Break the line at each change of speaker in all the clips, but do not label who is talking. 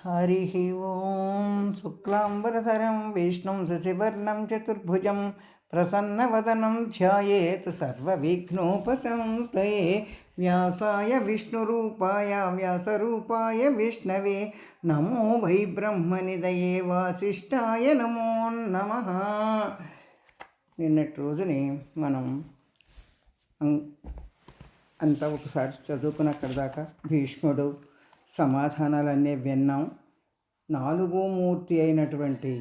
హరి ఓం శుక్లాంబరసరం విష్ణుం శశివర్ణం చతుర్భుజం ప్రసన్నవదనం ధ్యాయేత్ సర్వవిఘ్నోపశంతయే వ్యాసాయ విష్ణురూపాయ వ్యాసరూపాయ విష్ణవే నమో వై బ్రహ్మనిదయే వాసిష్ఠాయ నమో నమ నిన్నటి రోజుని మనం అం- అంతా ఒకసారి చదువుకుని అక్కడి దాకా భీష్ముడు సమాధానాలన్నీ విన్నాం. నాలుగో మూర్తి అయినటువంటి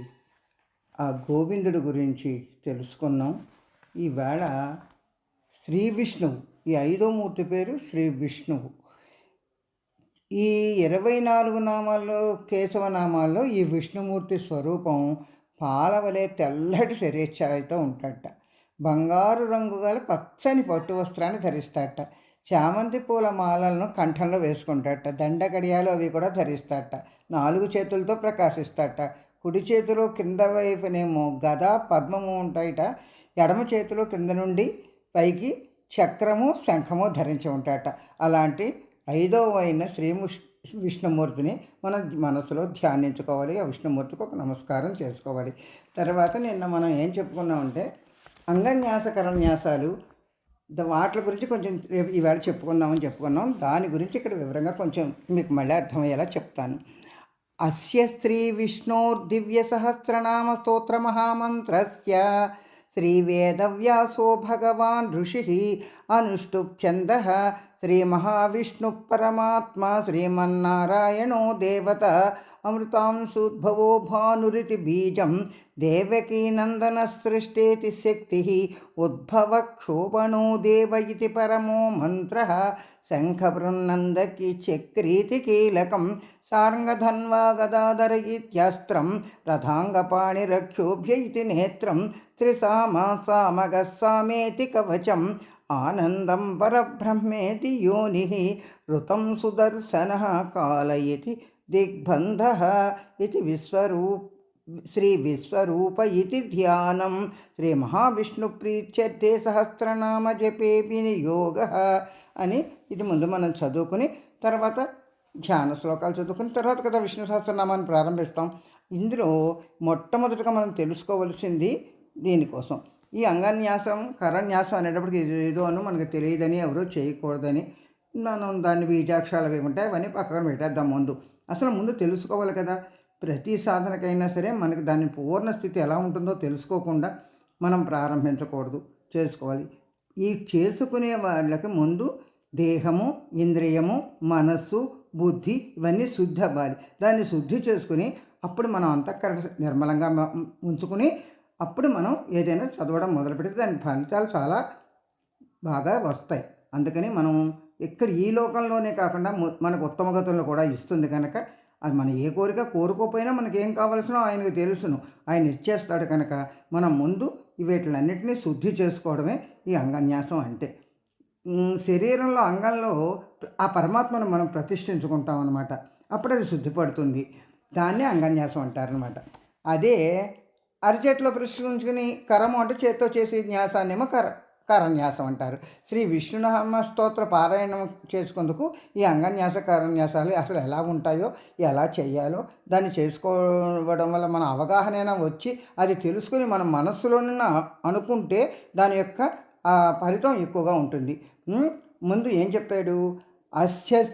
ఆ గోవిందుడు గురించి తెలుసుకున్నాం. ఈవేళ శ్రీ విష్ణువు ఈ ఐదో మూర్తి పేరు శ్రీ విష్ణువు. ఈ ఇరవై నాలుగు నామాల్లో కేశవ నామాల్లో ఈ విష్ణుమూర్తి స్వరూపం పాలవలే తెల్లటి శరీరఛాయతో ఉంటాడట బంగారు రంగు గల పచ్చని పట్టు వస్త్రాన్ని ధరిస్తాడట చామంతి పూల మాలలను కంఠంలో వేసుకుంటాట దండ గడియాలు అవి కూడా ధరిస్తాట నాలుగు చేతులతో ప్రకాశిస్తాట కుడి చేతిలో కింద వైపునేమో గద పద్మము ఉంటాయట. ఎడమ చేతిలో కింద నుండి పైకి చక్రము శంఖము ధరించి ఉంటాట అలాంటి ఐదవ అయిన శ్రీ విష్ణుమూర్తిని మన మనసులో ధ్యానించుకోవాలి. ఆ విష్ణుమూర్తికి ఒక నమస్కారం చేసుకోవాలి. తర్వాత నిన్న మనం ఏం చెప్పుకున్నామంటే అంగన్యాస కరన్యాసాలు వాటి గురించి కొంచెం రేపు ఈవేళ చెప్పుకుందామని చెప్పుకున్నాం. దాని గురించి ఇక్కడ వివరంగా కొంచెం మీకు మళ్ళీ అర్థమయ్యేలా చెప్తాను. అస్య శ్రీ విష్ణోర్దివ్య సహస్రనామ స్తోత్ర మహామంత్రస్య శ్రీవేదవ్యాసో భగవాన్ ఋషి అనుష్టుప్ ఛంద శ్రీ మహావిష్ణు పరమాత్మ శ్రీమన్నారాయణో దేవత అమృతాంశుద్భవో భానురితి బీజం దేవకీ నందన సృష్టేతి శక్తి ఉద్భవ క్షోభణో దేవ ఇది పరమో మంత్ర శంఖబృన్నందకి చక్రీతి కీలకం సారంగధన్వా గదాధర ఇత్యస్త్రం రథాంగపాణిరక్షోభ్య ఇతి నేత్రం త్రిసామ సామగస్సామేతి కవచం ఆనందం పరబ్రహ్మేతి యోని ఋతం సుదర్శన కాలయతి దిగ్బంధ ఇది విశ్వరూప్ శ్రీ విశ్వరూప ఇది ధ్యానం శ్రీ మహావిష్ణు ప్రీత్యర్థే సహస్రనామ జపే వినియోగ అని ఇది ముందు మనం చదువుకుని తర్వాత ధ్యాన శ్లోకాలు చదువుకుని తర్వాత కదా విష్ణు సహస్రనామాన్ని ప్రారంభిస్తాం. ఇందులో మొట్టమొదటిగా మనం తెలుసుకోవలసింది దీనికోసం. ఈ అంగన్యాసం కరన్యాసం అనేటప్పటికి ఏదో అని మనకు తెలియదని ఎవరో చేయకూడదని మనం దాన్ని బీజాక్షరాలు అవి ఉంటాయి అవన్నీ పక్కన పెట్టేద్దాం ముందు. అసలు ముందు తెలుసుకోవాలి కదా. ప్రతి సాధనకైనా సరే మనకి దాని పూర్ణ స్థితి ఎలా ఉంటుందో తెలుసుకోకుండా మనం ప్రారంభించకూడదు. చేసుకోవాలి. ఈ చేసుకునే వాళ్ళకి ముందు దేహము ఇంద్రియము మనస్సు బుద్ధి ఇవన్నీ శుద్ధి అవ్వాలి. దాన్ని శుద్ధి చేసుకుని అప్పుడు మనం అంతఃకరణ నిర్మలంగా ఉంచుకుని అప్పుడు మనం ఏదైనా చదవడం మొదలు పెడితే దాని ఫలితాలు చాలా బాగా వస్తాయి. అందుకని మనం ఇక్కడ ఈ లోకంలోనే కాకుండా మనకు ఉత్తమ గతులను కూడా ఇస్తుంది కనుక అది మనం ఏ కోరిక కోరుకోపోయినా మనకి ఏం కావాల్సినో ఆయనకు తెలుసును. ఆయన ఇచ్చేస్తాడు కనుక మనం ముందు వీటిలన్నింటినీ శుద్ధి చేసుకోవడమే ఈ అంగన్యాసం అంటే. శరీరంలో అంగంలో ఆ పరమాత్మను మనం ప్రతిష్ఠించుకుంటాం అనమాట అప్పుడు అది శుద్ధిపడుతుంది. దాన్నే అంగన్యాసం అంటారనమాట అదే అరిచేతిలో ప్రశ్నించుకుని కరము అంటే చేత్తో చేసే న్యాసాన్నేమో కర కరన్యాసం అంటారు. శ్రీ విష్ణునామ స్తోత్ర పారాయణం చేసుకుందుకు ఈ అంగన్యాస కరన్యాసాలు అసలు ఎలా ఉంటాయో ఎలా చేయాలో దాన్ని చేసుకోవడం వల్ల మన అవగాహన వచ్చి అది తెలుసుకుని మన మనస్సులోన అనుకుంటే దాని యొక్క ఫలితం ఎక్కువగా ఉంటుంది. ముందు ఏం చెప్పాడు? అస్య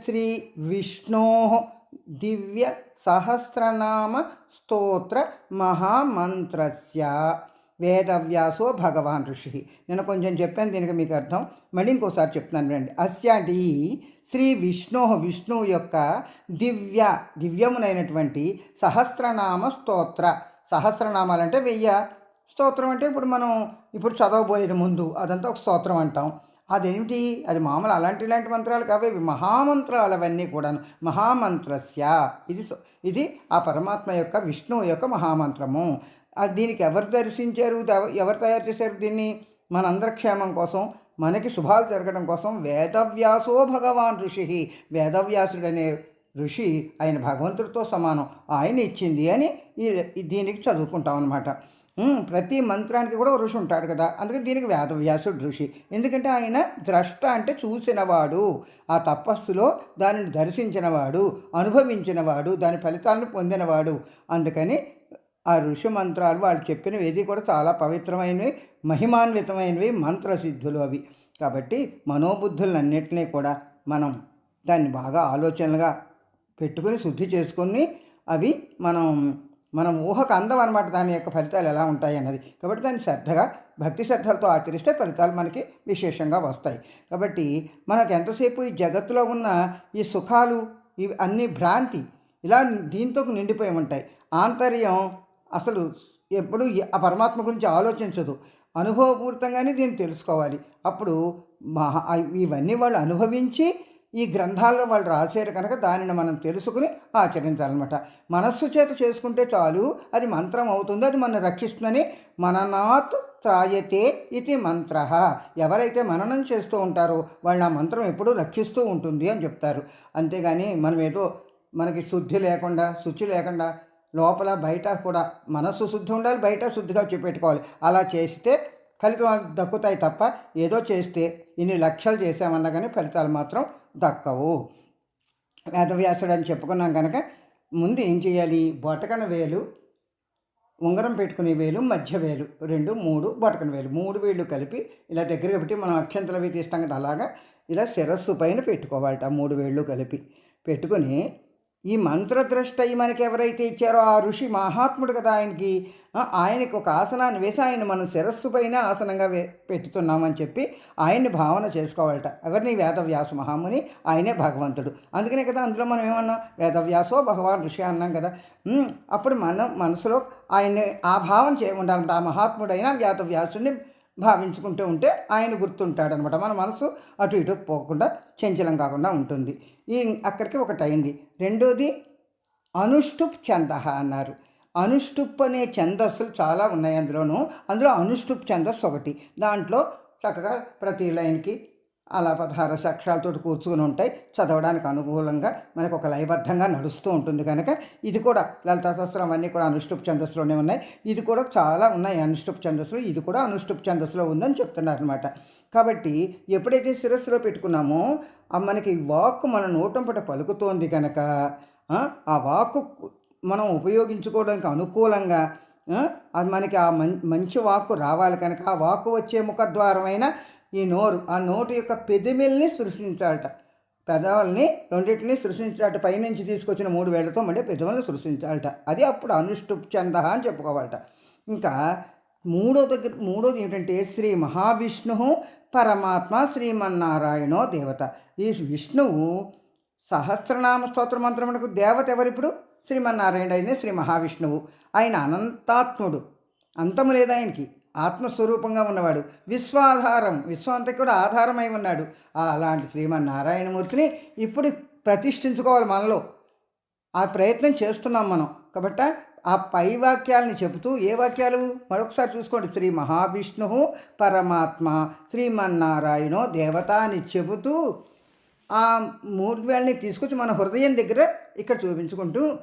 విష్ణో దివ్య సహస్రనామ స్తోత్ర మహామంత్రస్య. వేదవ్యాసో భగవాన్ ఋషి. నేను కొంచెం చెప్పాను దీనికి మీకు అర్థం. మళ్ళీ ఇంకోసారి చెప్తున్నాను రండి అస్య అంటే ఈ శ్రీ విష్ణు విష్ణువు యొక్క దివ్య దివ్యమునైనటువంటి సహస్రనామ స్తోత్ర. సహస్రనామాలంటే వెయ్య. స్తోత్రం అంటే ఇప్పుడు మనం ఇప్పుడు చదవబోయేది ముందు. అదంతా ఒక స్తోత్రం అంటాం. అదేమిటి? అది మామూలు అలాంటి ఇలాంటి మంత్రాలు కావు ఇవి మహామంత్రాలు అవన్నీ కూడాను. మహామంత్రస్య. ఇది ఇది ఆ పరమాత్మ యొక్క విష్ణువు యొక్క మహామంత్రము. దీనికి ఎవరు దర్శించారు? ఎవరు తయారు చేశారు దీన్ని? మనందరి క్షేమం కోసం మనకి శుభాలు జరగడం కోసం వేదవ్యాసో భగవాన్ ఋషి. వేదవ్యాసుడు అనే ఋషి ఆయన భగవంతుడితో సమానం. ఆయన ఇచ్చింది అని దీనికి చదువుకుంటాం అనమాట ప్రతి మంత్రానికి కూడా ఋషి ఉంటాడు కదా. అందుకని దీనికి వేదవ్యాసుడు ఋషి. ఎందుకంటే ఆయన ద్రష్ట అంటే చూసినవాడు ఆ తపస్సులో దానిని దర్శించినవాడు అనుభవించినవాడు దాని ఫలితాలను పొందినవాడు. అందుకని ఆ ఋషి మంత్రాలు వాళ్ళు చెప్పినవి ఏది కూడా చాలా పవిత్రమైనవి మహిమాన్వితమైనవి మంత్రసిద్ధులు అవి. కాబట్టి మనోబుద్ధులన్నింటినీ కూడా మనం దాన్ని బాగా ఆలోచనలుగా పెట్టుకుని శుద్ధి చేసుకుని అవి మనం మనం ఊహకు అందం అనమాట దాని యొక్క ఫలితాలు ఎలా ఉంటాయి అన్నది. కాబట్టి దాన్ని శ్రద్ధగా భక్తి శ్రద్ధలతో ఆచరిస్తే ఫలితాలు మనకి విశేషంగా వస్తాయి. కాబట్టి మనకు ఎంతసేపు ఈ జగత్తులో ఉన్న ఈ సుఖాలు ఇవి అన్ని భ్రాంతి ఇలా దీంతో నిండిపోయి ఉంటాయి. ఆంతర్యం అసలు ఎప్పుడు ఆ పరమాత్మ గురించి ఆలోచించదు. అనుభవపూరితంగానే దీన్ని తెలుసుకోవాలి. అప్పుడు మహా ఇవన్నీ వాళ్ళు అనుభవించి ఈ గ్రంథాల్లో వాళ్ళు రాశారు కనుక దానిని మనం తెలుసుకుని ఆచరించాలన్నమాట. మనస్సు చేత చేసుకుంటే చాలు అది మంత్రం అవుతుంది అది మనం రక్షిస్తుందని మననాత్ త్రాయతే ఇది మంత్ర. ఎవరైతే మననం చేస్తూ ఉంటారో వాళ్ళు ఆ మంత్రం ఎప్పుడూ రక్షిస్తూ ఉంటుంది అని చెప్తారు. అంతేగాని మనం ఏదో మనకి శుద్ధి లేకుండా శుచి లేకుండా లోపల బయట కూడా మనస్సు శుద్ధి ఉండాలి బయట శుద్ధిగా చూపెట్టుకోవాలి. అలా చేస్తే ఫలితం దక్కుతాయి తప్ప ఏదో చేస్తే ఇన్ని లక్షలు చేసామన్నా కానీ ఫలితాలు మాత్రం దక్కవు వేదవ్యాసుడు అని చెప్పుకున్నాం కనుక ముందు ఏం చేయాలి? బొటకన వేలు ఉంగరం పెట్టుకునే వేలు మధ్య వేలు రెండు మూడు బొటకన వేలు. మూడు వేళ్ళు కలిపి ఇలా దగ్గరగా పెట్టి మనం అక్షంతలు అవి తీస్తాం కదా అలాగా ఇలా శిరస్సు పైన పెట్టుకోవాలట ఆ మూడు వేళ్ళు కలిపి. పెట్టుకుని ఈ మంత్రద్రష్ట మనకి ఎవరైతే ఇచ్చారో ఆ ఋషి మహాత్ముడు కదా ఆయనకి ఆయనకు ఒక ఆసనాన్ని వేసి ఆయన మనం శిరస్సు పైన ఆసనంగా వే పెట్టుతున్నామని చెప్పి ఆయన్ని భావన చేసుకోవాలట. ఎవరిని? వేదవ్యాస మహాముని. ఆయనే భగవంతుడు. అందుకనే కదా అందులో మనం ఏమన్నాం? వేదవ్యాసో భగవాన్ ఋషి అన్నాం కదా. అప్పుడు మనం మనసులో ఆయన్ని ఆ భావన చేయ ఉండాలంట. ఆ మహాత్ముడైన వేదవ్యాసుని భావించుకుంటూ ఉంటే ఆయన గుర్తుంటాడనమాట. మన మనసు అటు ఇటు పోకుండా చంచలం కాకుండా ఉంటుంది. ఈ అక్కడికి ఒకటి అయింది రెండోది అనుష్టుప్ చంద అన్నారు. అనుష్టుప్ అనే ఛందస్సులు చాలా ఉన్నాయి అందులోనూ. అందులో అనుష్టుప్ ఛందస్సు ఒకటి. దాంట్లో చక్కగా ప్రతి లైన్కి అలా పదహారు అక్షరాలతో కూర్చుని ఉంటాయి. చదవడానికి అనుకూలంగా మనకు ఒక లయబద్ధంగా నడుస్తూ ఉంటుంది కనుక ఇది కూడా లలితా సహస్రం అన్నీ కూడా అనుష్టుప్ ఛందస్సులోనే ఉన్నాయి. ఇది కూడా చాలా ఉన్నాయి అనుష్టుప్ ఛందస్సులు. ఇది కూడా అనుష్టుప్ ఛందస్సులో ఉందని చెప్తున్నారు అనమాట కాబట్టి ఎప్పుడైతే శిరస్సులో పెట్టుకున్నామో ఆ మనకి వాక్ మన నోటంపట పలుకుతోంది కనుక ఆ, వాక్ వాక్కు మనం ఉపయోగించుకోవడానికి అనుకూలంగా అది మనకి ఆ మంచి వాక్కు రావాలి కనుక ఆ వాక్కు వచ్చే ముఖద్వారమైన ఈ నోరు ఆ నోటు యొక్క పెదిమిల్ని సృష్టించాలట. పెదవుల్ని రెండింటిని సృష్టించాలట. పైనుంచి తీసుకొచ్చిన మూడు వేళ్ళతో మళ్ళీ పెదవుల్ని సృష్టించాలట. అది అప్పుడు అనుష్టుప్ చంద అని చెప్పుకోవాలట. ఇంకా మూడో దగ్గర మూడోది ఏంటంటే శ్రీ మహావిష్ణు పరమాత్మ శ్రీమన్నారాయణో దేవత. ఈ విష్ణువు సహస్రనామ స్తోత్ర మంత్రమునకు దేవత ఎవరిప్పుడు? శ్రీమన్నారాయణ అయిన శ్రీ మహావిష్ణువు. ఆయన అనంతాత్ముడు. అంతము లేదు ఆయనకి. ఆత్మస్వరూపంగా ఉన్నవాడు. విశ్వాధారం. విశ్వం కూడా ఆధారమై ఉన్నాడు. అలాంటి శ్రీమన్నారాయణమూర్తిని ఇప్పుడు ప్రతిష్ఠించుకోవాలి మనలో. ఆ ప్రయత్నం చేస్తున్నాం మనం. కాబట్టి ఆ పై వాక్యాలని చెబుతూ ఏ వాక్యాలు? మరొకసారి చూసుకోండి. శ్రీ మహావిష్ణు పరమాత్మ శ్రీమన్నారాయణో దేవత అని చెబుతూ ఆ మూర్తివేళని తీసుకొచ్చి మన హృదయం దగ్గర ఇక్కడ చూపించుకుంటూ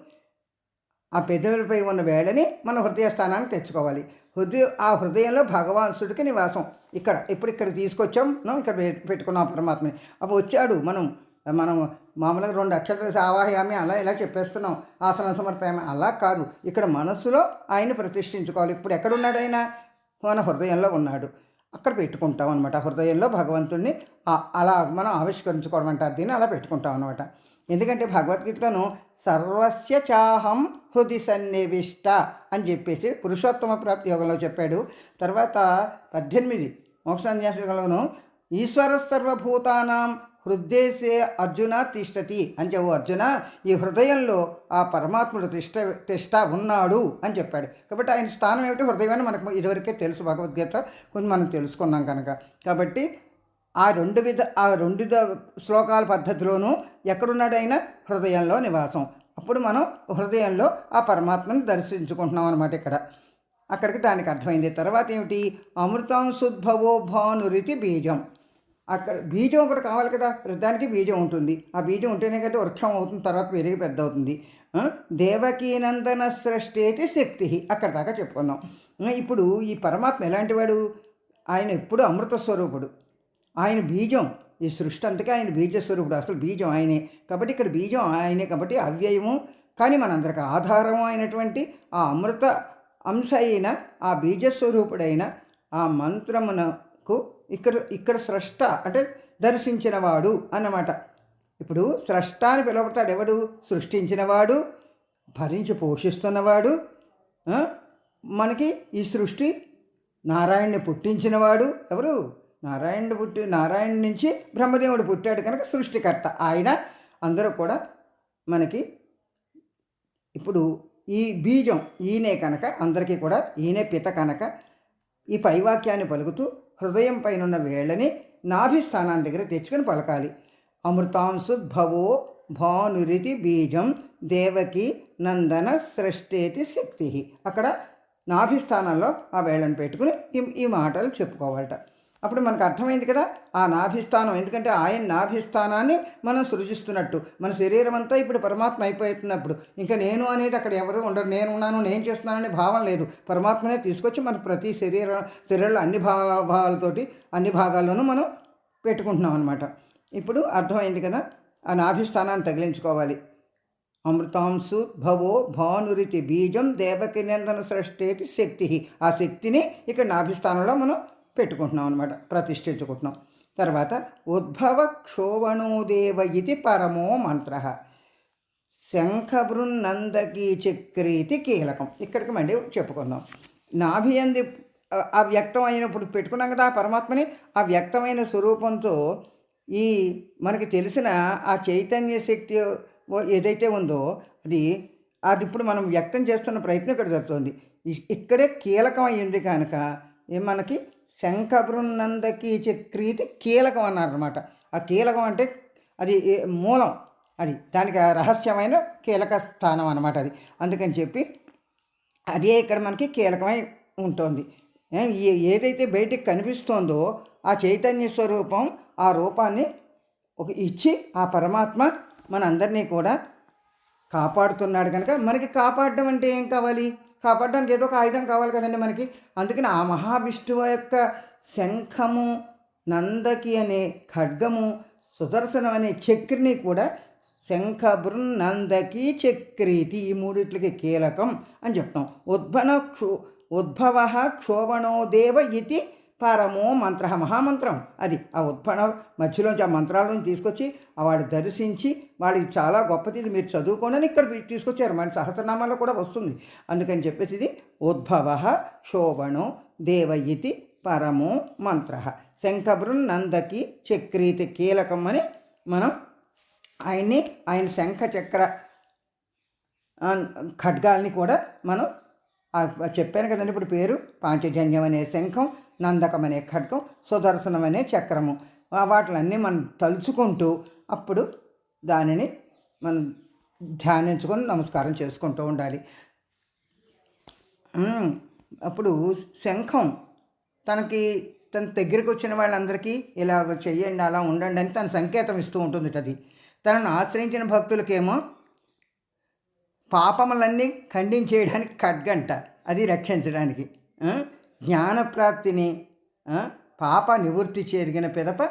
ఆ పెదవులపై ఉన్న వేళని మన హృదయ స్థానానికి తెచ్చుకోవాలి. హృదయ ఆ హృదయంలో భగవాన్సుడికి నివాసం. ఇక్కడ ఇప్పుడు ఇక్కడ తీసుకొచ్చాం? మనం ఇక్కడ పెట్టుకున్నాం పరమాత్మని. అప్పుడు వచ్చాడు మనం మనం మామూలుగా రెండు అక్షరాలు ఆవాహయామి అలా ఇలా చెప్పేస్తున్నాం. ఆసన సమర్పయామి అలా కాదు. ఇక్కడ మనస్సులో ఆయన ప్రతిష్ఠించుకోవాలి. ఇప్పుడు ఎక్కడున్నాడు ఆయన? మన హృదయంలో ఉన్నాడు. అక్కడ పెట్టుకుంటాం అనమాట హృదయంలో భగవంతుడిని అలా మనం ఆవిష్కరించుకోవడం అంటారు దీన్ని అలా పెట్టుకుంటాం అనమాట ఎందుకంటే భగవద్గీతను సర్వస్య చాహం హృది సన్నివిష్ట అని చెప్పేసి పురుషోత్తమ ప్రాప్తి యోగంలో చెప్పాడు. తర్వాత పద్దెనిమిది మోక్షాన్యాస యోగంలోను ఈశ్వర సర్వభూతానాం హృదయసే అర్జున తిష్టతి అని చెప్పు అర్జున ఈ హృదయంలో ఆ పరమాత్ముడు తిష్ట తిష్ట ఉన్నాడు అని చెప్పాడు. కాబట్టి ఆయన స్థానం ఏమిటి? హృదయమని మనకు ఇదివరకే తెలుసు భగవద్గీత. కొంచెం మనం తెలుసుకున్నాం కనుక. కాబట్టి ఆ రెండు విధ ఆ రెండు శ్లోకాల పద్ధతిలోనూ ఎక్కడున్నాడు ఆయన? హృదయంలో నివాసం. అప్పుడు మనం హృదయంలో ఆ పరమాత్మని దర్శించుకుంటున్నాం అనమాట ఇక్కడ. అక్కడికి దానికి అర్థమైంది. తర్వాత ఏమిటి? అమృతం సుద్భవో భానురితి బీజం. అక్కడ బీజం ఒకటి కావాలి కదా? వృద్ధానికి బీజం ఉంటుంది. ఆ బీజం ఉంటేనే కదా వృక్షం అవుతుంది తర్వాత పెరిగి పెద్ద అవుతుంది. దేవకీనందన సృష్టి నందన శక్తి. అక్కడ దాకా చెప్పుకున్నాం. ఇప్పుడు ఈ పరమాత్మ ఎలాంటి వాడు? ఆయన ఎప్పుడు అమృత స్వరూపుడు. ఆయన బీజం. ఈ సృష్టి అంతగా ఆయన బీజస్వరూపుడు. అసలు బీజం ఆయనే. కాబట్టి ఇక్కడ బీజం ఆయనే కాబట్టి అవ్యయము. కానీ మనందరికి ఆధారం అయినటువంటి ఆ అమృత అంశ అయిన ఆ బీజస్వరూపుడైన ఆ మంత్రమునకు ఇక్కడ ఇక్కడ స్రష్ట అంటే దర్శించినవాడు అన్నమాట. ఇప్పుడు స్రష్ట అని పిలువబడతాడు ఎవడు? సృష్టించినవాడు భరించి పోషిస్తున్నవాడు మనకి ఈ సృష్టి నారాయణ్ణి పుట్టించినవాడు ఎవరు? నారాయణుడు పుట్టి నారాయణ నుంచి బ్రహ్మదేవుడు పుట్టాడు కనుక సృష్టికర్త. ఆయన అందరూ కూడా మనకి ఇప్పుడు ఈ బీజం ఈయనే కనుక అందరికీ కూడా ఈయనే పిత కనుక ఈ పైవాక్యాన్ని పలుకుతూ హృదయం పైన ఉన్న వేళ్ళని నాభిస్థానాన్ని దగ్గర తెచ్చుకొని పలకాలి. అమృతాంశుద్భవో భానురితి బీజం దేవకి నందన సృష్టేతి శక్తి. అక్కడ నాభిస్థానంలో ఆ వేళ్ళని పెట్టుకుని ఈ ఈ మాటలు చెప్పుకోవాలట. అప్పుడు మనకు అర్థమైంది కదా ఆ నాభిస్థానం. ఎందుకంటే ఆయన నాభిస్థానాన్ని మనం సృజిస్తున్నట్టు. మన శరీరం అంతా ఇప్పుడు పరమాత్మ అయిపోతున్నప్పుడు. ఇంకా నేను అనేది అక్కడ ఎవరు ఉండరు. నేను ఉన్నాను నేను చేస్తున్నాననే భావం లేదు. పరమాత్మనే తీసుకొచ్చి మన ప్రతి శరీర శరీరంలో అన్ని భావాలతోటి అన్ని భాగాల్లోనూ మనం పెట్టుకుంటున్నాం అనమాట ఇప్పుడు అర్థమైంది కదా ఆ నాభిస్థానాన్ని తగిలించుకోవాలి. అమృతాంశు భవో భానురితి బీజం దేవకి నందన సృష్టేతి శక్తి. ఆ శక్తిని ఇక్కడ నాభిస్థానంలో మనం పెట్టుకుంటున్నాం అనమాట ప్రతిష్ఠించుకుంటున్నాం. తర్వాత ఉద్భవ క్షోభణోదేవ ఇది పరమో మంత్ర. శంఖబృన్నందకి చక్రీతి కీలకం. ఇక్కడికి మళ్ళీ చెప్పుకుందాం. నాభి అంది ఆ వ్యక్తం అయినప్పుడు పెట్టుకున్నాం కదా ఆ పరమాత్మని ఆ వ్యక్తమైన స్వరూపంతో ఈ మనకి తెలిసిన ఆ చైతన్య శక్తి ఏదైతే ఉందో అది అది ఇప్పుడు మనం వ్యక్తం చేస్తున్న ప్రయత్నం ఇక్కడ జరుగుతుంది. ఇక్కడే కీలకం అయ్యింది కనుక మనకి శంఖబృన్నందకి చక్రీతి కీలకం అన్నారనమాట ఆ కీలకం అంటే అది మూలం అది. దానికి రహస్యమైన కీలక స్థానం అన్నమాట అది. అందుకని చెప్పి అదే ఇక్కడ మనకి కీలకమై ఉంటుంది. ఏ- ఏదైతే బయటికి కనిపిస్తోందో ఆ చైతన్య స్వరూపం ఆ రూపాన్ని ఒక ఇచ్చి ఆ పరమాత్మ మనందరినీ కూడా కాపాడుతున్నాడు కనుక మనకి కాపాడడం అంటే ఏం కావాలి? కాపాడడానికి ఏదో ఒక ఆయుధం కావాలి కదండి మనకి. అందుకని ఆ మహావిష్ణువు యొక్క శంఖము నందకి అనే ఖడ్గము సుదర్శనం అనే చక్రిని కూడా శంఖభృన్ నందకి చక్రీతి ఈ మూడిట్లకి కీలకం అని చెప్తాం. ఉద్భవ క్షో ఉద్భవ క్షోభణోదేవ ఇది పరమో మంత్ర మహామంత్రం. అది ఆ ఉత్పన్న మధ్యలోంచి ఆ మంత్రాలను తీసుకొచ్చి వాళ్ళు దర్శించి వాళ్ళకి చాలా గొప్పది. ఇది మీరు చదువుకోనని ఇక్కడ తీసుకొచ్చారు. మన సహస్రనామాల్లో కూడా వస్తుంది. అందుకని చెప్పేసి ఇది ఉద్భవ శోభణో దేవ ఇతి పరమో మంత్ర. శంఖబృన్ నందకి చక్రీతి కీలకం అని మనం ఆయన్ని ఆయన శంఖ చక్ర ఖడ్గాల్ని కూడా మనం చెప్పాను కదండి ఇప్పుడు పేరు పాంచజన్యం అనే శంఖం నందకం అనే ఖడ్గం సుదర్శనం అనే చక్రము వాటిలన్నీ మనం తలుచుకుంటూ అప్పుడు దానిని మనం ధ్యానించుకొని నమస్కారం చేసుకుంటూ ఉండాలి. అప్పుడు శంఖం తనకి తన దగ్గరికి వచ్చిన వాళ్ళందరికీ ఇలాగ చెయ్యండి అలా ఉండండి అని తన సంకేతం ఇస్తూ ఉంటుంది అది. తనను ఆశ్రయించిన భక్తులకేమో పాపములన్నీ ఖండించేయడానికి ఖడ్గంట అది రక్షించడానికి. జ్ఞానప్రాప్తిని పాప నివృత్తి చేరిగిన పిదప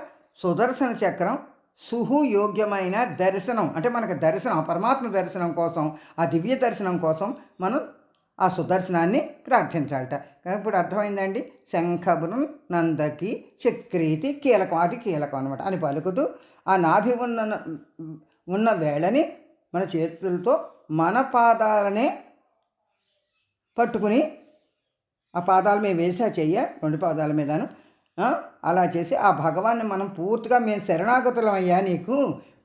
సుదర్శన చక్రం సుహు యోగ్యమైన దర్శనం. అంటే మనకు దర్శనం పరమాత్మ దర్శనం కోసం ఆ దివ్య దర్శనం కోసం మనం ఆ సుదర్శనాన్ని ప్రార్థించాలట. కానీ ఇప్పుడు అర్థమైందండి? శంఖబురం నందకి చక్రీతి కీలకం అది కీలకం అనమాట అని పలుకుతూ ఆ నాభి ఉన్న ఉన్న వేళని మన చేతులతో మన పాదాలనే పట్టుకుని ఆ పాదాల మీద వేసా చెయ్య రెండు పాదాల మీదను. అలా చేసి ఆ భగవాన్ని మనం పూర్తిగా మేము శరణాగతులం అయ్యా నీకు.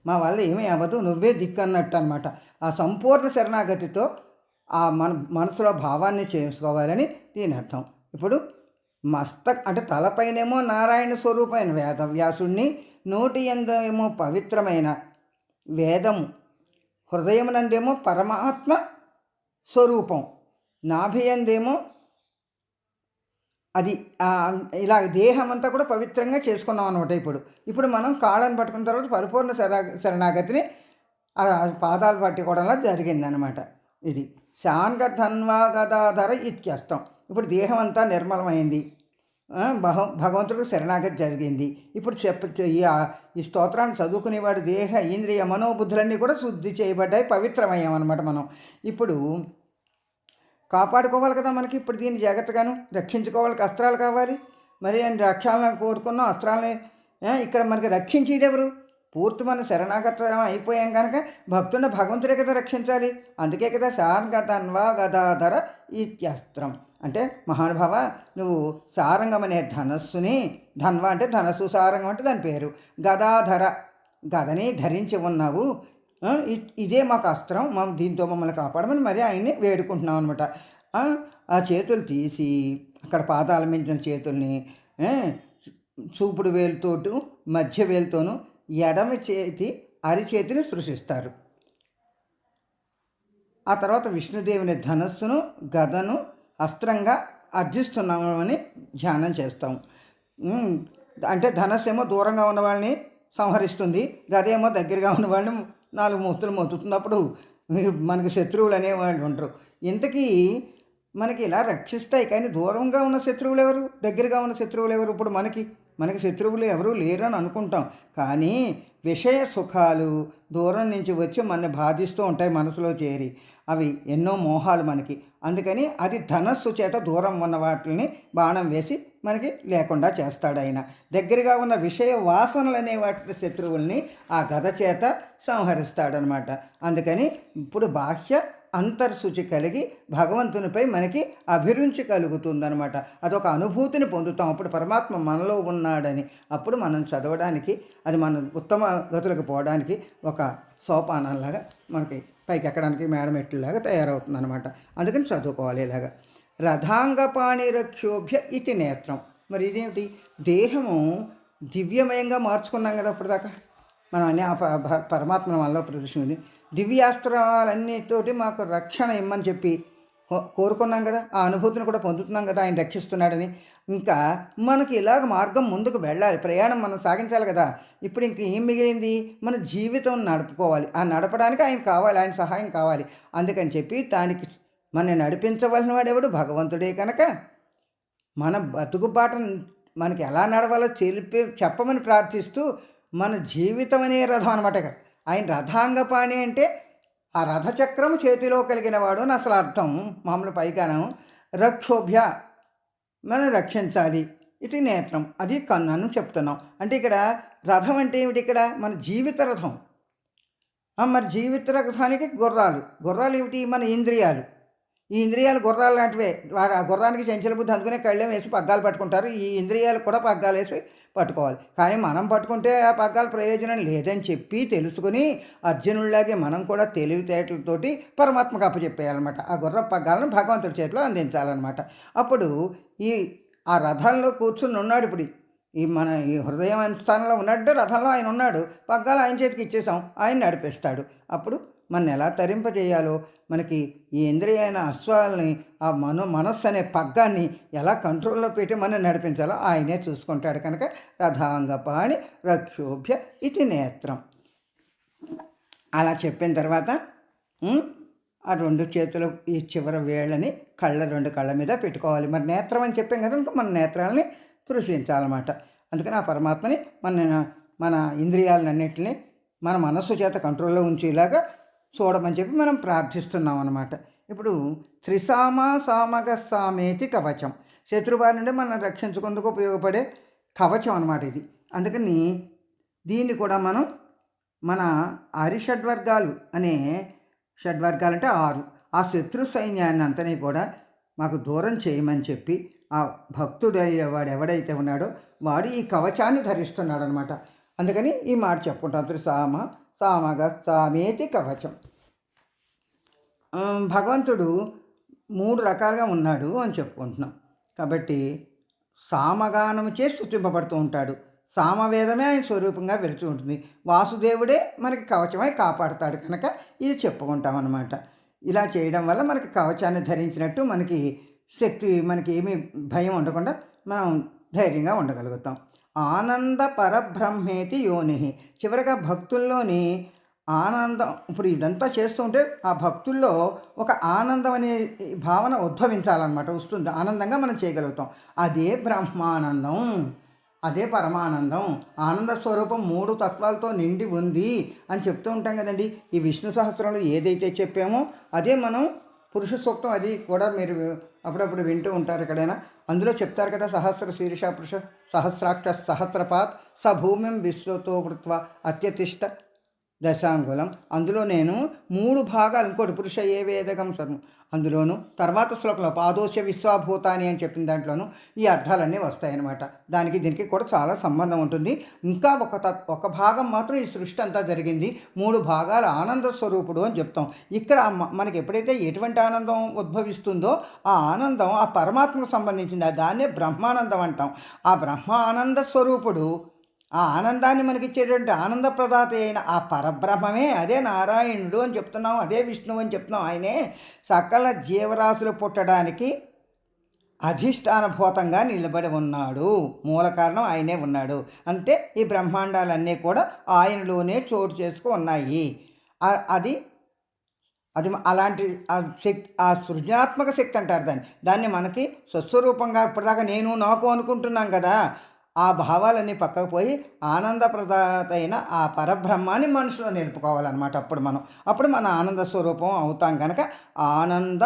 మా వల్ల ఏమీ అవ్వదు నువ్వే దిక్కు అన్నట్టు అనమాట ఆ సంపూర్ణ శరణాగతితో ఆ మన మనసులో భావాన్ని చేసుకోవాలని దీని అర్థం. ఇప్పుడు మస్తక్ అంటే తలపైనేమో నారాయణ స్వరూపమైన వేదవ్యాసుణ్ణి నోటి ఎందేమో పవిత్రమైన వేదము హృదయమునందేమో పరమాత్మ స్వరూపం నాభియందేమో అది ఇలా దేహం అంతా కూడా పవిత్రంగా చేసుకున్నాం అనమాట ఇప్పుడు. ఇప్పుడు మనం కాళ్ళని పట్టుకున్న తర్వాత పరిపూర్ణ శరా శరణాగతిని పాదాలు పట్టుకోవడంలో జరిగిందనమాట ఇది. శాంగ ధన్వా గదాధర ఇత్యస్తం ఇప్పుడు దేహం అంతా నిర్మలమైంది భగ భగవంతుడికి శరణాగతి జరిగింది. ఇప్పుడు చెప్ప ఈ స్తోత్రాన్ని చదువుకునేవాడు దేహ ఇంద్రియ మనోబుద్ధులన్నీ కూడా శుద్ధి చేయబడ్డాయి పవిత్రమయ్యామన్నమాట మనం. ఇప్పుడు కాపాడుకోవాలి కదా మనకి. ఇప్పుడు దీన్ని జాగ్రత్తగాను రక్షించుకోవాలి. అస్త్రాలు కావాలి. మరి ఆయన రక్షాలను కోరుకున్నాం అస్త్రాలని ఇక్కడ మనకి రక్షించేది ఎవరు? పూర్తి మన శరణాగత అయిపోయాం కనుక భక్తుడిని భగవంతుడే కదా రక్షించాలి. అందుకే కదా సారంగతన్వా గదాధర ఇత్యస్త్రం. అంటే మహానుభావ నువ్వు సారంగం అనే ధనస్సుని ధన్వ అంటే ధనస్సు సారంగం అంటే దాని పేరు. గదాధర గదని ధరించి ఉన్నావు. ఇదే మాకు అస్త్రం. మా దీంతో మమ్మల్ని కాపాడమని మరి ఆయన్ని వేడుకుంటున్నాం అనమాట ఆ చేతులు తీసి అక్కడ పాదాల మించిన చేతుల్ని చూపుడు వేలుతోటు మధ్య వేలుతోనూ ఎడమ చేతి అరిచేతిని సృష్టిస్తారు ఆ తర్వాత విష్ణుదేవుని ధనస్సును గదను అస్త్రంగా అర్జిస్తున్నామని ధ్యానం చేస్తాం. అంటే ధనస్సు ఏమో దూరంగా ఉన్న వాళ్ళని సంహరిస్తుంది గదేమో దగ్గరగా ఉన్న వాళ్ళని నాలుగు మూతులు మొత్తుతున్నప్పుడు మనకి శత్రువులు అనేవాళ్ళు ఉంటారు ఇంతకీ మనకి ఇలా రక్షిస్తాయి కానీ దూరంగా ఉన్న శత్రువులు ఎవరు? దగ్గరగా ఉన్న శత్రువులు ఎవరు? ఇప్పుడు మనకి మనకి శత్రువులు ఎవరూ లేరు అని అనుకుంటాం. కానీ విషయ సుఖాలు దూరం నుంచి వచ్చి మనని బాధిస్తూ ఉంటాయి మనసులో చేరి. అవి ఎన్నో మోహాలు మనకి. అందుకని అది ధనస్సు చేత దూరం ఉన్న వాటిని బాణం వేసి మనకి లేకుండా చేస్తాడు ఆయన. దగ్గరగా ఉన్న విషయ వాసనలు అనే వాటి శత్రువుల్ని ఆ గద చేత సంహరిస్తాడనమాట. అందుకని ఇప్పుడు బాహ్య అంతర్శుచి కలిగి భగవంతునిపై మనకి అభిరుచి కలుగుతుందనమాట. అదొక అనుభూతిని పొందుతాం. అప్పుడు పరమాత్మ మనలో ఉన్నాడని అప్పుడు మనం చదవడానికి అది మన ఉత్తమ గతులకు పోవడానికి ఒక సోపానంలాగా మనకి పైకి ఎక్కడానికి మేడమెట్లులాగా తయారవుతుంది అనమాట అందుకని చదువుకోవాలి ఇలాగా రథాంగపాణి రక్షోభ్య ఇతి నేత్రం. మరి ఇదేమిటి? దేహము దివ్యమయంగా మార్చుకున్నాం కదా అప్పటిదాకా. మనం అన్ని ఆ ప- పరమాత్మ వల్ల ప్రదర్శించింది. దివ్యాస్త్రాలన్నిటితోటి మాకు రక్షణ ఇమ్మని చెప్పి కోరుకున్నాం కదా ఆ అనుభూతిని కూడా పొందుతున్నాం కదా ఆయన రక్షిస్తున్నాడని. ఇంకా మనకి ఇలాగ మార్గం ముందుకు వెళ్ళాలి ప్రయాణం మనం సాగించాలి కదా. ఇప్పుడు ఇంక ఏం మిగిలింది? మన జీవితం నడుపుకోవాలి. ఆ నడపడానికి ఆయన కావాలి ఆయన సహాయం కావాలి. అందుకని చెప్పి దానికి మన నడిపించవలసిన వాడెవడు భగవంతుడే కనుక. మన బతుకుబాటను మనకి ఎలా నడవాలో తెలిపి చెప్పమని ప్రార్థిస్తూ మన జీవితం అనే రథం అనమాట ఆయన రథాంగపాణి అంటే ఆ రథచక్రం చేతిలో కలిగిన వాడు అని అసలు అర్థం. మామూలు పైగానం రక్షోభ్య మనం రక్షించాలి. ఇది నేత్రం. అది కన్ను చెప్తున్నాం. అంటే ఇక్కడ రథం అంటే ఏమిటి ఇక్కడ? మన జీవిత రథం. మరి జీవిత రథానికి గుర్రాలు. గుర్రాలు ఏమిటి? మన ఇంద్రియాలు. ఈ ఇంద్రియాలు గుర్రాలు లాంటివే. ఆ గుర్రానికి చెంచల బుద్ధి అందుకునే కళ్ళెం వేసి పగ్గాలు పట్టుకుంటారు. ఈ ఇంద్రియాలు కూడా పగ్గాలు వేసి పట్టుకోవాలి. కానీ మనం పట్టుకుంటే ఆ పగ్గాల ప్రయోజనం లేదని చెప్పి తెలుసుకుని అర్జునుడిలాగే మనం కూడా తెలివితేటలతోటి పరమాత్మకు అప్పచెప్పేయాలన్నమాట. ఆ గుర్ర పగ్గాలను భగవంతుడి చేతిలో అందించాలన్నమాట. అప్పుడు ఈ ఆ రథంలో కూర్చుని ఉన్నాడు ఇప్పుడు. ఈ మన ఈ హృదయం స్థానంలో ఉన్నట్టు రథంలో ఆయన ఉన్నాడు. పగ్గాలు ఆయన చేతికి ఇచ్చేసాం. ఆయన నడిపిస్తాడు. అప్పుడు మన ఎలా తరింపజేయాలో? మనకి ఈ ఇంద్రియ అశ్వాలని ఆ మనో మనస్సు అనే పగ్గాన్ని ఎలా కంట్రోల్లో పెట్టి మనం నడిపించాలో ఆయనే చూసుకుంటాడు కనుక రథాంగపాణి రక్షోభ్య ఇది నేత్రం. అలా చెప్పిన తర్వాత ఆ రెండు చేతులు ఈ చివరి వేళ్ళని కళ్ళ రెండు కళ్ళ మీద పెట్టుకోవాలి. మరి నేత్రం అని చెప్పాం కదా ఇంకా మన నేత్రాలని స్పృశించాలన్నమాట అందుకని ఆ పరమాత్మని మన మన ఇంద్రియాలన్నింటినీ మన మనస్సు చేత కంట్రోల్లో ఉంచేలాగా చూడమని చెప్పి మనం ప్రార్థిస్తున్నాం అనమాట ఇప్పుడు త్రిసామ సామగ సామేతి కవచం. శత్రువారి నుండి మనం రక్షించుకుందుకు ఉపయోగపడే కవచం అనమాట ఇది. అందుకని దీన్ని కూడా మనం మన హరిషడ్వర్గాలు అనే షడ్వర్గాలు అంటే ఆరు. ఆ శత్రు సైన్యాన్ని అంతని కూడా మాకు దూరం చేయమని చెప్పి ఆ భక్తుడు వాడు ఎవడైతే ఉన్నాడో వాడు ఈ కవచాన్ని ధరిస్తున్నాడు అనమాట అందుకని ఈ మాట చెప్పుకుంటాం. త్రిసామ సామగ సామేతి కవచం భగవంతుడు మూడు రకాలుగా ఉన్నాడు అని చెప్పుకుంటున్నాం. కాబట్టి సామగానము చేసి స్థుతింపబడుతూ ఉంటాడు. సామవేదమే ఆయన స్వరూపంగా విరిచి ఉంటుంది. వాసుదేవుడే మనకి కవచమై కాపాడుతాడు కనుక ఇది చెప్పుకుంటాం అన్నమాట ఇలా చేయడం వల్ల మనకి కవచాన్ని ధరించినట్టు మనకి శక్తి మనకి ఏమీ భయం ఉండకుండా మనం ధైర్యంగా ఉండగలుగుతాం. ఆనంద పరబ్రహ్మేతి యోని. చివరగా భక్తుల్లోని ఆనందం ఇప్పుడు ఇదంతా చేస్తుంటే ఆ భక్తుల్లో ఒక ఆనందం అనే భావన ఉద్భవించాలన్నమాట వస్తుంది. ఆనందంగా మనం చేయగలుగుతాం. అదే బ్రహ్మానందం అదే పరమానందం ఆనంద స్వరూపం మూడు తత్వాలతో నిండి ఉంది అని చెప్తూ ఉంటాం కదండి. ఈ విష్ణు సహస్రంలో ఏదైతే చెప్పామో అదే మనం పురుష సూక్తం అది కూడా మీరు అప్పుడప్పుడు వింటూ ఉంటారు ఎక్కడైనా. అందులో చెప్తారు కదా సహస్ర శీర్ష పురుష సహస్రాక్ష సహస్రపాత్ స భూమిం విశ్వతో వృత్వ అత్యతిష్ట దశాంగులం. అందులో నేను మూడు భాగాలు ఇంకోటి పురుష ఏ వేదకం సర్వం. అందులోనూ తర్వాత శ్లోకంలో పాదోశ విశ్వభూతాని అని చెప్పిన దాంట్లోనూ ఈ అర్థాలన్నీ వస్తాయన్నమాట. దానికి దీనికి కూడా చాలా సంబంధం ఉంటుంది. ఇంకా ఒక తత్ ఒక భాగం మాత్రం ఈ సృష్టి అంతా జరిగింది. మూడు భాగాలు ఆనంద స్వరూపుడు అని చెప్తాం. ఇక్కడ మనకి ఎప్పుడైతే ఎటువంటి ఆనందం ఉద్భవిస్తుందో ఆ ఆనందం ఆ పరమాత్మకు సంబంధించింది. దాన్నే బ్రహ్మానందం అంటాం. ఆ బ్రహ్మానంద స్వరూపుడు ఆ ఆనందాన్ని మనకిచ్చేటువంటి ఆనందప్రదాత అయిన ఆ పరబ్రహ్మమే అదే నారాయణుడు అని చెప్తున్నాం అదే విష్ణువు అని చెప్తున్నాం. ఆయనే సకల జీవరాశులు పుట్టడానికి అధిష్టానభూతంగా నిలబడి ఉన్నాడు. మూల కారణం ఆయనే ఉన్నాడు. అంటే ఈ బ్రహ్మాండాలన్నీ కూడా ఆయనలోనే చోటు చేసుకు ఉన్నాయి. అది అది అలాంటి ఆ శక్తి ఆ సృజనాత్మక శక్తి అంటారు దాన్ని. దాన్ని మనకి స్వస్వరూపంగా ఇప్పటిదాకా నేను నాకు అనుకుంటున్నాం కదా. ఆ భావాలన్నీ పక్కకు పోయి ఆనందప్రదాత అయిన ఆ పరబ్రహ్మాన్ని మనసులో నిలుపుకోవాలన్నమాట అప్పుడు మనం. అప్పుడు మన ఆనంద స్వరూపం అవుతాం కనుక ఆనంద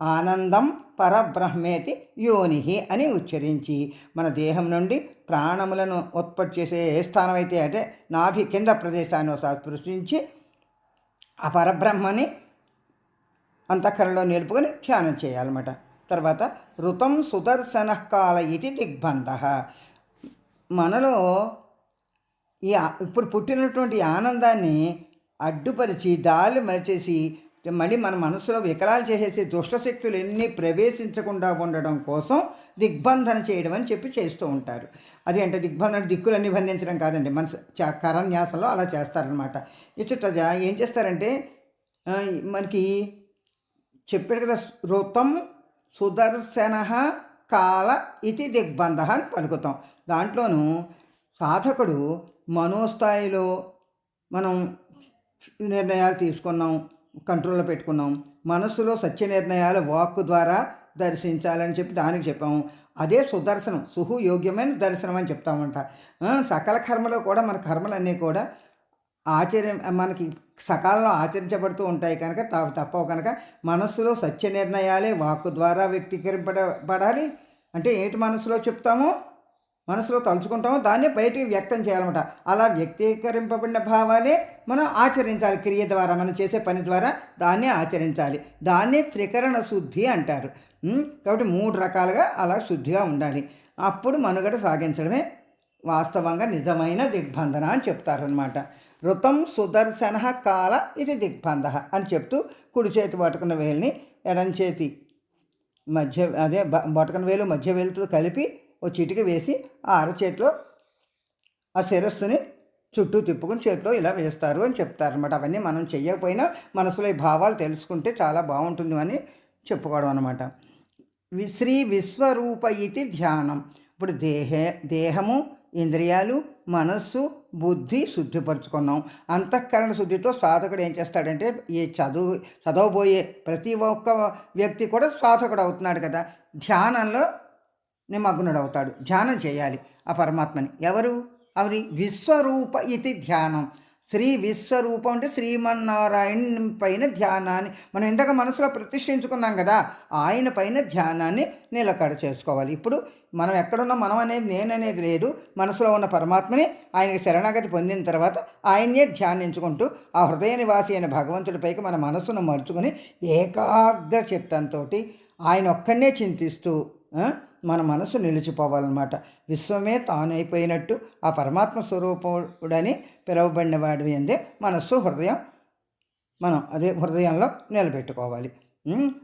ఆనందం పరబ్రహ్మేతి యోనిహి అని ఉచ్చరించి మన దేహం నుండి ప్రాణములను ఉత్పత్తి చేసే ఏ స్థానం అయితే అంటే నాభి కింద ప్రదేశాన్ని ఒకసారి స్పృశించి ఆ పరబ్రహ్మని అంతఃకరణలో నిలుపుకొని ధ్యానం చేయాలన్నమాట. తర్వాత ఋతం సుదర్శన కాల ఇది దిగ్బంధ. మనలో ఈ ఇప్పుడు పుట్టినటువంటి ఆనందాన్ని అడ్డుపరిచి దారి మరిచేసి మళ్ళీ మన మనసులో వికలాలు చేసేసి దుష్టశక్తులు ఎన్ని ప్రవేశించకుండా ఉండడం కోసం దిగ్బంధన చేయడం అని చెప్పి చేస్తూ ఉంటారు. అది అంటే దిగ్బంధన దిక్కులన్నీ బంధించడం కాదండి. మనసు చ- కరన్యాసంలో అలా చేస్తారనమాట ఇచ్చట ఏం చేస్తారంటే మనకి చెప్పాడు కదా రుతం సుదర్శన కాల ఇది దిగ్బంధ అని పలుకుతాం. దాంట్లోనూ సాధకుడు మనోస్థాయిలో మనం నిర్ణయాలు తీసుకున్నాం కంట్రోల్లో పెట్టుకున్నాం. మనస్సులో సత్య నిర్ణయాలు వాక్కు ద్వారా దర్శించాలని చెప్పి దానికి చెప్పాము. అదే సుదర్శనం సుహు యోగ్యమైన దర్శనం అని చెప్తామంట. సకల కర్మలో కూడా మన కర్మలన్నీ కూడా ఆచర్య మనకి సకాలంలో ఆచరించబడుతూ ఉంటాయి కనుక త- తప్పవు కనుక మనస్సులో సత్య నిర్ణయాలే వాక్కు ద్వారా వ్యక్తీకరింపబడాలి అంటే ఏంటి మనసులో చెప్తామో? మనసులో తలుచుకుంటామో దాన్ని బయటికి వ్యక్తం చేయాలన్నమాట. అలా వ్యక్తీకరింపబడిన భావాలే మనం ఆచరించాలి. క్రియ ద్వారా మనం చేసే పని ద్వారా దాన్ని ఆచరించాలి. దాన్ని త్రికరణ శుద్ధి అంటారు. కాబట్టి మూడు రకాలుగా అలా శుద్ధిగా ఉండాలి. అప్పుడు మనుగడ సాగించడమే వాస్తవంగా నిజమైన దిగ్బంధన అని చెప్తారనమాట ఋతం సుదర్శన కాల ఇది దిగ్బంధ అని చెప్తూ కుడి చేతి పట్టుకున్న వేలిని ఎడం చేతి మధ్య అదే బ- బొటకన వేలు మధ్య వేలుతో కలిపి ఓ చిటిక వేసి ఆ అరచేతిలో ఆ శిరస్సుని చుట్టూ తిప్పుకుని చేతిలో ఇలా వేస్తారు అని చెప్తారనమాట అవన్నీ మనం చెయ్యకపోయినా మనసులో ఈ భావాలు తెలుసుకుంటే చాలా బాగుంటుంది అని చెప్పుకోవడం అనమాట వి- శ్రీ విశ్వరూప ఇది ధ్యానం. ఇప్పుడు దేహే దేహము ఇంద్రియాలు మనస్సు బుద్ధి శుద్ధిపరుచుకున్నాం. అంతఃకరణ శుద్ధితో సాధకుడు ఏం చేస్తాడంటే ఈ చదువు చదవబోయే ప్రతి ఒక్క వ్యక్తి కూడా సాధకుడు అవుతున్నాడు కదా. ధ్యానంలో నిమగ్నుడవుతాడు. ధ్యానం చేయాలి. ఆ పరమాత్మని. ఎవరు? అవి విశ్వరూప ఇది ధ్యానం. శ్రీ విశ్వరూపం అంటే శ్రీమన్నారాయణ పైన ధ్యానాన్ని మనం ఇందాక మనసులో ప్రతిష్ఠించుకున్నాం కదా ఆయన పైన ధ్యానాన్ని నిలకడ చేసుకోవాలి. ఇప్పుడు మనం ఎక్కడున్నా? మనం అనేది నేను అనేది లేదు. మనసులో ఉన్న పరమాత్మని ఆయనకి శరణాగతి పొందిన తర్వాత ఆయన్నే ధ్యానించుకుంటూ ఆ హృదయ నివాసి అయిన భగవంతుడిపైకి మన మనసును మరుచుకుని ఏకాగ్ర చిత్తంతో ఆయన ఒక్కనే చింతిస్తూ మన మనసు నిలిచిపోవాలన్నమాట. విశ్వమే తానైపోయినట్టు ఆ పరమాత్మ స్వరూపుడని పిలువబడిన వాడి అందే మనస్సు హృదయం మనం అదే హృదయంలో నిలబెట్టుకోవాలి.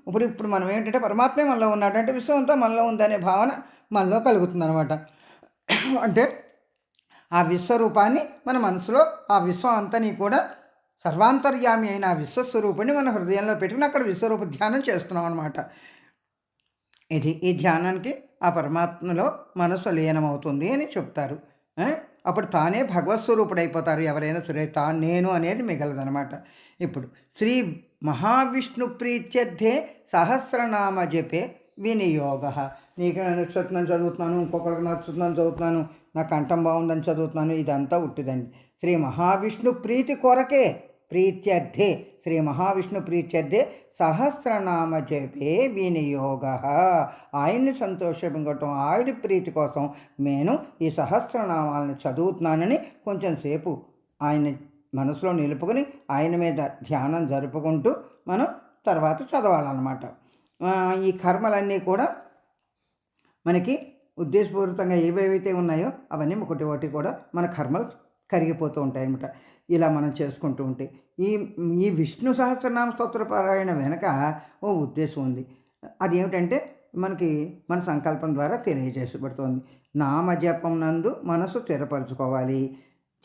ఇప్పుడు ఇప్పుడు మనం ఏంటంటే పరమాత్మే మనలో ఉన్నాడు అంటే విశ్వం అంతా మనలో ఉందనే భావన మనలో కలుగుతుందనమాట అంటే ఆ విశ్వరూపాన్ని మన మనసులో ఆ విశ్వం అంతని కూడా సర్వాంతర్యామి అయిన ఆ విశ్వస్వరూపాన్ని మన హృదయంలో పెట్టుకుని అక్కడ విశ్వరూప ధ్యానం చేస్తున్నాం అనమాట ఇది ఈ ధ్యానానికి ఆ పరమాత్మలో మనసు లీనమవుతుంది అని చెప్తారు. అప్పుడు తానే భగవత్ అయిపోతారు ఎవరైనా సరే తా నేను అనేది మిగలదనమాట ఇప్పుడు శ్రీ మహావిష్ణు ప్రీత్యర్థే సహస్రనామ జపే వినియోగ. నీకు నచ్చుతుందని చదువుతున్నాను ఇంకొకరికి నచ్చుతున్నాను చదువుతున్నాను నా కంఠం బాగుందని చదువుతున్నాను ఇదంతా ఉట్టిదండి. శ్రీ మహావిష్ణు ప్రీతి కొరకే ప్రీత్యర్థే శ్రీ మహావిష్ణు ప్రీత్యర్థే సహస్రనామ జపే వినియోగ. ఆయన్ని సంతోషపెట్టడం ఆవిడ ప్రీతి కోసం నేను ఈ సహస్రనామాలను చదువుతున్నానని కొంచెం సేపు ఆయన మనసులో నిలుపుకొని ఆయన మీద ధ్యానం జరుపుకుంటూ మనం తర్వాత చదవాలన్నమాట. ఈ కర్మలన్నీ కూడా మనకి ఉద్దేశపూరితంగా ఏవేవైతే ఉన్నాయో అవన్నీ ఒకటి ఒకటి కూడా మన కర్మలు కరిగిపోతూ ఉంటాయి అన్నమాట ఇలా మనం చేసుకుంటూ ఉంటే. ఈ ఈ విష్ణు సహస్రనామ స్తోత్ర పారాయణ వెనక ఓ ఉద్దేశం ఉంది. అది ఏమిటంటే మనకి మన సంకల్పం ద్వారా తెలియజేయబడుతోంది. నామ జపం నందు మనసు స్థిరపరచుకోవాలి.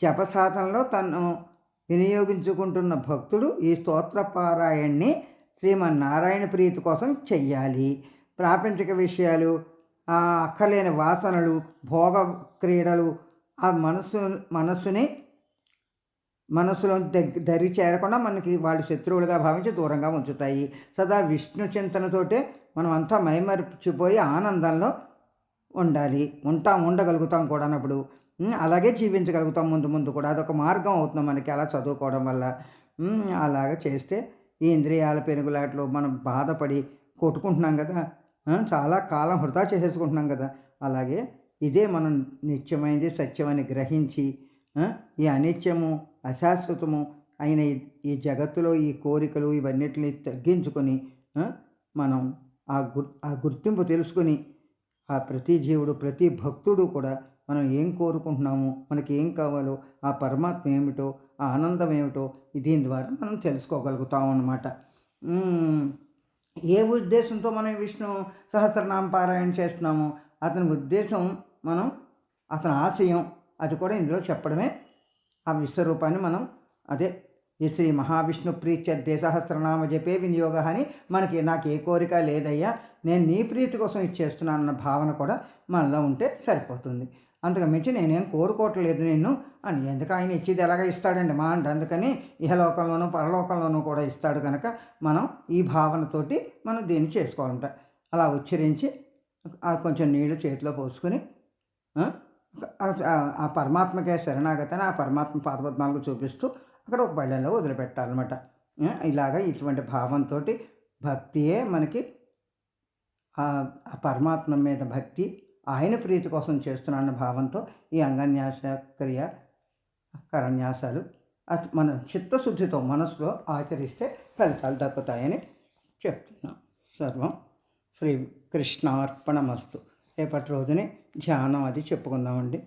జప సాధనలో తను వినియోగించుకుంటున్న భక్తుడు ఈ స్తోత్ర పారాయణ్ణి శ్రీమన్నారాయణ ప్రీతి కోసం చెయ్యాలి. ప్రాపంచిక విషయాలు అక్కలేని అక్కర్లేని వాసనలు భోగ క్రీడలు ఆ మనసు మనస్సుని మనసులో దరి చేరకుండా మనకి వాళ్ళు శత్రువులుగా భావించి దూరంగా ఉంచుతాయి. సదా విష్ణు చింతనతోటే మనం అంతా మైమరిచిపోయి ఆనందంలో ఉండాలి. ఉంటాం ఉండగలుగుతాం కూడా అన్నప్పుడు అలాగే జీవించగలుగుతాం ముందు ముందు కూడా. అదొక మార్గం అవుతుంది మనకి అలా చదువుకోవడం వల్ల. అలాగ చేస్తే ఈ ఇంద్రియాల పెనుగులాటలో మనం బాధపడి కొట్టుకుంటున్నాం కదా. చాలా కాలం వృధా చేసేసుకుంటున్నాం కదా. అలాగే ఇదే మనం నిత్యమైనది సత్యమని గ్రహించి ఈ అనిత్యము అశాశ్వతము అయిన ఈ- జగత్తులో ఈ కోరికలు ఇవన్నిటిని తగ్గించుకొని మనం ఆ గుర్ ఆ గుర్తింపు తెలుసుకొని ఆ ప్రతి జీవుడు ప్రతి భక్తుడు కూడా మనం ఏం కోరుకుంటున్నాము మనకి ఏం కావాలో ఆ పరమాత్మ ఏమిటో ఆ ఆనందం ఏమిటో దీని ద్వారా మనం తెలుసుకోగలుగుతాం అన్నమాట. ఏ ఉద్దేశంతో మనం విష్ణు సహస్రనామ పారాయణ చేస్తున్నామో అతని ఉద్దేశం మనం అతని ఆశయం అది కూడా ఇందులో చెప్పడమే. ఆ విశ్వరూపాన్ని మనం అదే ఈ శ్రీ మహావిష్ణు ప్రీత్యర్థే సహస్రనామ జపే వినియోగ అని మనకి నాకు ఏ కోరిక లేదయ్యా నేను నీ ప్రీతి కోసం ఇచ్చేస్తున్నాను అన్న భావన కూడా మనలో ఉంటే సరిపోతుంది. అంతకు మించి నేనేం కోరుకోవట్లేదు నిన్ను అని ఎందుకు ఆయన ఇచ్చేది ఎలాగ ఇస్తాడండి మా అంటే. అందుకని ఇహలోకంలోనూ పరలోకంలోనూ కూడా ఇస్తాడు కనుక మనం ఈ భావనతోటి మనం దీన్ని చేసుకోవాలంట. అలా ఉచ్చరించి ఆ కొంచెం నీళ్ళు చేతిలో పోసుకొని ఆ, పరమాత్మకే శరణాగతని ఆ పరమాత్మ పాదపద్మాలకు చూపిస్తూ అక్కడ ఒక బళ్ళలో వదిలిపెట్టాలన్నమాట. ఇలాగ ఇటువంటి భావంతో భక్తియే మనకి ఆ పరమాత్మ మీద భక్తి ఆయన ప్రీతి కోసం చేస్తున్నాన్న భావంతో ఈ అంగన్యాస క్రియ కరన్యాసాలు మన చిత్తశుద్ధితో మనసులో ఆచరిస్తే ఫలితాలు దక్కుతాయని చెప్తున్నాం. సర్వం శ్రీ కృష్ణార్పణమస్తు. రేపటి రోజునే ధ్యానం అది చెప్పుకుందామండి.